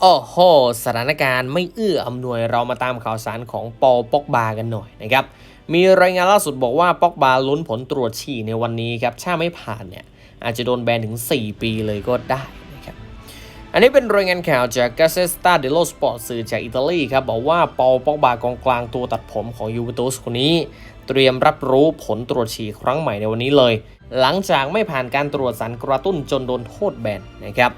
โอ้โห สถานการณ์ไม่เอื้ออำนวยเรามาตามข่าวสารของปอปอกบากันหน่อยนะครับ มีรายงานล่าสุดบอกว่าปอกบาลุ้นผลตรวจฉี่ในวันนี้ครับถ้าไม่ผ่านเนี่ยอาจจะโดนแบนถึง 4 ปีเลยก็ได้นะครับ อันนี้เป็นรายงานข่าวจาก Gazzetta dello Sport สื่อจากอิตาลีครับ บอกว่าปอปอกบากองกลางตัวตัดผมของยูเวนตุสคนนี้ เตรียมรับรู้ผลตรวจฉี่ครั้งใหม่ในวันนี้เลย หลังจากไม่ผ่านการตรวจสารกระตุ้นจนโดนโทษแบนนะครับ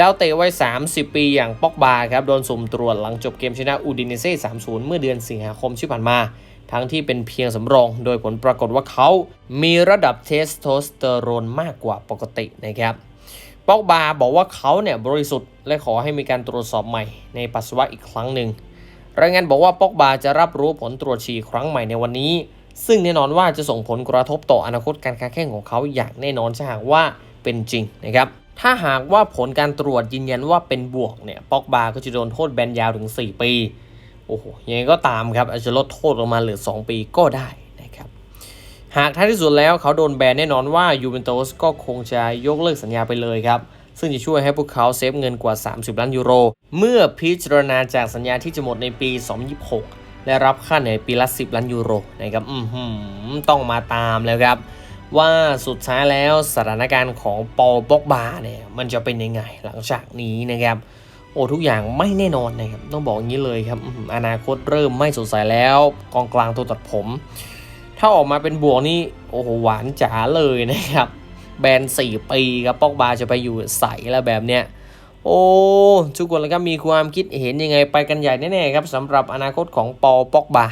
ดาวเตะวัย 30 ปีอย่างป็อกบาครับโดนสุ่มตรวจหลังจบเกมชนะอูดิเนเซ่3-0 เมื่อเดือนสิงหาคมที่ผ่านมา ทั้งที่เป็นเพียงสำรอง โดยผลปรากฏว่าเขามีระดับเทสโทสเตอโรนมากกว่าปกตินะครับป็อกบาบอกว่าเขาเนี่ยบริสุทธิ์และขอให้มีการตรวจสอบใหม่ในปัสสาวะอีกครั้งหนึ่งรายงานบอกว่าป็อกบาจะรับรู้ผลตรวจฉี่ครั้งใหม่ในวันนี้ ซึ่งแน่นอนว่าจะส่งผลกระทบต่ออนาคตการค้าแข่งของเขาอย่างแน่นอนถ้าหากว่าเป็นจริงนะครับ ถ้าหากว่าผลการตรวจยืนยันว่าเป็นบวกเนี่ยปอกบาก็จะโดนโทษแบนยาวถึง 4 ปี โอ้โห ยังไงก็ตามครับอาจจะลดโทษลงมาเหลือ 2 ปีก็ได้นะครับ หากท้ายที่สุดแล้วเขาโดนแบนแน่นอนว่ายูเวนตุสก็คงจะยกเลิกสัญญาไปเลยครับ ซึ่งจะช่วยให้พวกเขาเซฟเงินกว่า 30 ล้านยูโร เมื่อพิจารณาจากสัญญาที่จะหมดในปี 2026 และรับค่าเหนื่อยปีละ 10 ล้านยูโรนะครับ อือหือต้องมาตามแล้วครับ ว่าสุดท้ายแล้วสถานการณ์ของปอปอกบาเนี่ยมันจะเป็นยังไงหลังจากนี้นะครับ โอ้ทุกอย่างไม่แน่นอนนะครับ ต้องบอกอย่างนี้เลยครับอื้อหืออนาคตเริ่มไม่สดใสแล้ว กองกลางตัวตัดผม ถ้าออกมาเป็นบวกนี่โอ้โหหวานจ๋าเลยนะครับ แบน4ปีครับปอกบาจะไปอยู่ใสแล้วแบบเนี้ยโอ้ทุกคนแล้วก็มีความคิดเห็นยังไงไปกันใหญ่แน่ๆครับสำหรับอนาคตของปอปอกบา